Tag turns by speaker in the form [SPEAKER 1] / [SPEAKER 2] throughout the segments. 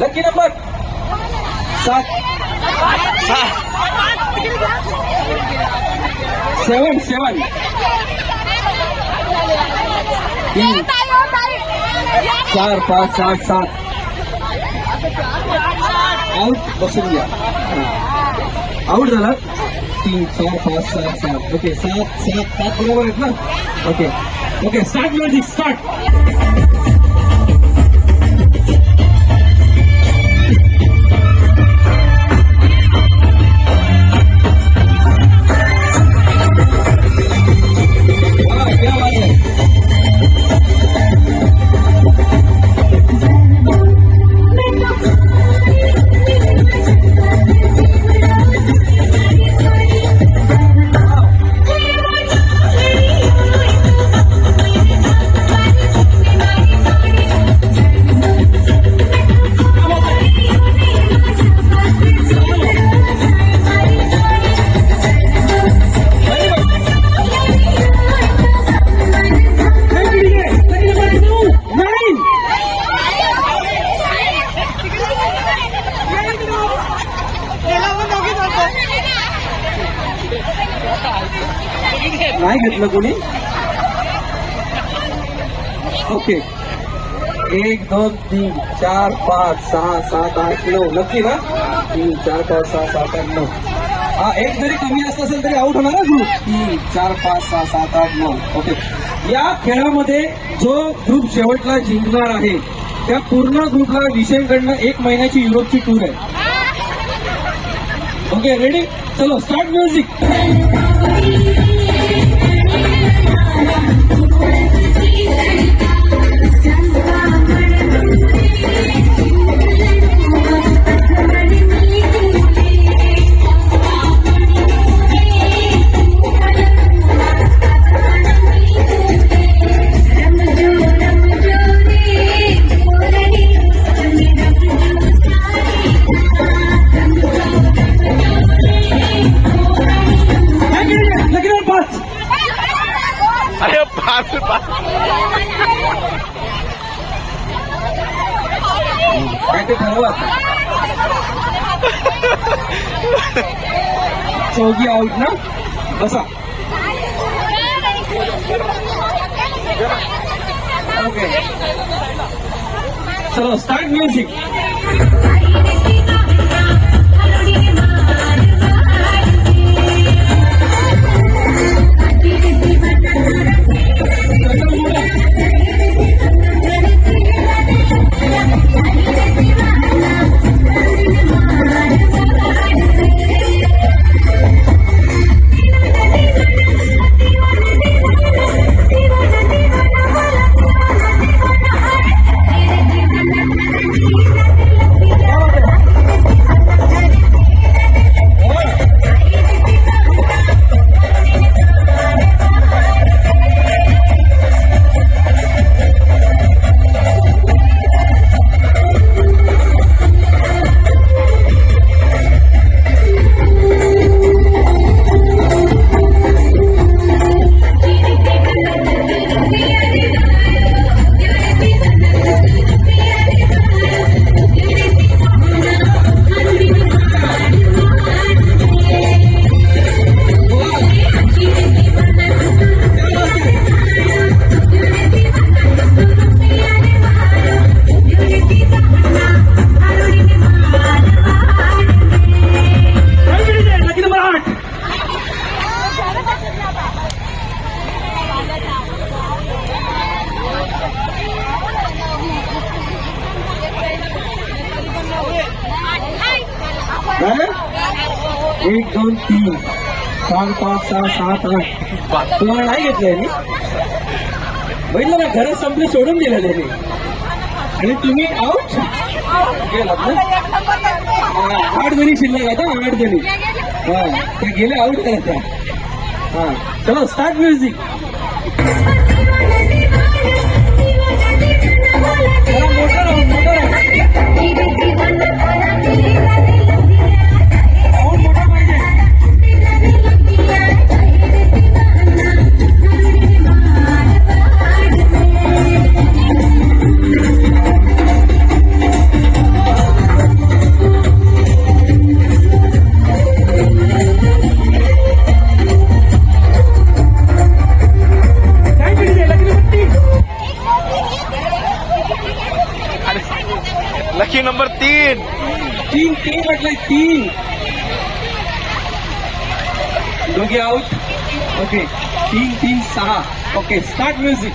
[SPEAKER 1] Lucky number सात सेवन सेवन तीन चार पाच सात सात आउट बसून घ्या आउट झाला तीन चार पाच सात सात ओके सात सात सात बरोबर आहेत ना okay okay start music start नाही घेतलं कोणी? ओके. एक दोन तीन चार पाच सहा सात आठ नऊ. नक्की ना तीन चार पाच सहा सात आठ नऊ. हा एक जरी कमी असत असेल तरी आउट होणार ना ग्रुप तीन चार पाच सहा सात आठ नऊ. ओके. या खेळामध्ये जो ग्रुप शेवटला जिंकणार आहे त्या पूर्ण ग्रुपला विषयकडनं एक महिन्याची युरोपची टूर आहे. ओके रेडी चलो स्टार्ट म्युझिक काय ते ठरवा चौघी आउट ना बसा ओके चलो स्टार्ट एक दोन तीन चार पाच सहा सात आठ. तुम्हाला नाही घेतलं यांनी बघितलं ना घरात संपले सोडून दिलं त्याने. आणि तुम्ही आउट गेलात ना आठ जणी शिल्लक आता आठ जणी. हा ते गेले आउट करायचं हा चलो स्टार्ट म्युझिक
[SPEAKER 2] तीन
[SPEAKER 1] तीन तीन म्हटलंय तीन दोघे आउट ओके तीन तीन सहा ओके स्टार्ट म्युझिक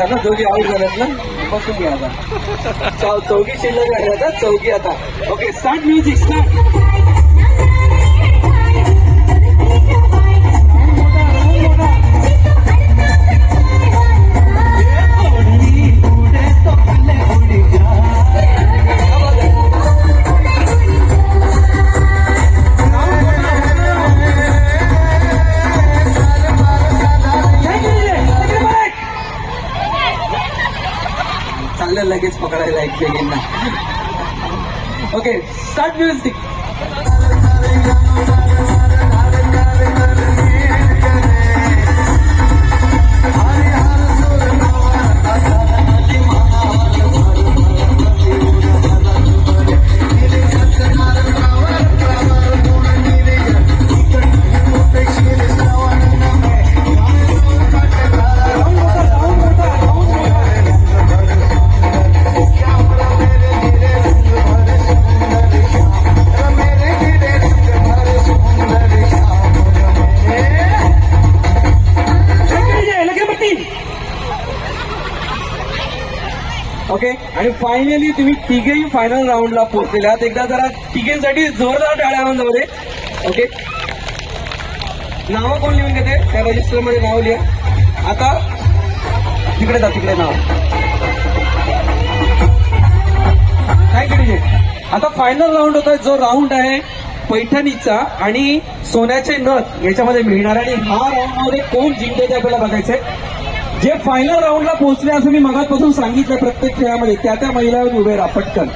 [SPEAKER 1] गेला ना दोघी आऊट झाल्यात ना? बसून घ्या आता. चौ- चौघी शिल्लक राहिल्या आता चौघी आता. ओके स्टार्ट म्युझिक स्टार्ट चाललं लगेच पकडायला एक एकमेकींना ओके स्टार्ट म्युझिक फायनली तुम्ही तिघेही फायनल राऊंडला पोहोचलेले आहात. एकदा जरा तिघेसाठी जोरदार टाळ्या आनंदामध्ये. ओके नावं कोण लिहून घेते? त्या रजिस्टरमध्ये नाव लिहा. आता तिकडे जा तिकडे नाव काय डीजे आता फायनल राऊंड होता जो राऊंड आहे पैठणीचा आणि सोन्याचे नथ याच्यामध्ये मिळणार आणि हा राऊंडमध्ये कोण जिंकते ते आपल्याला बघायचंय. जे फायनल राऊंडला पोहोचले असं मी मगापासून सांगितलं प्रत्येक खेळामध्ये. त्या त्या महिलावर उभे राहा पटकन.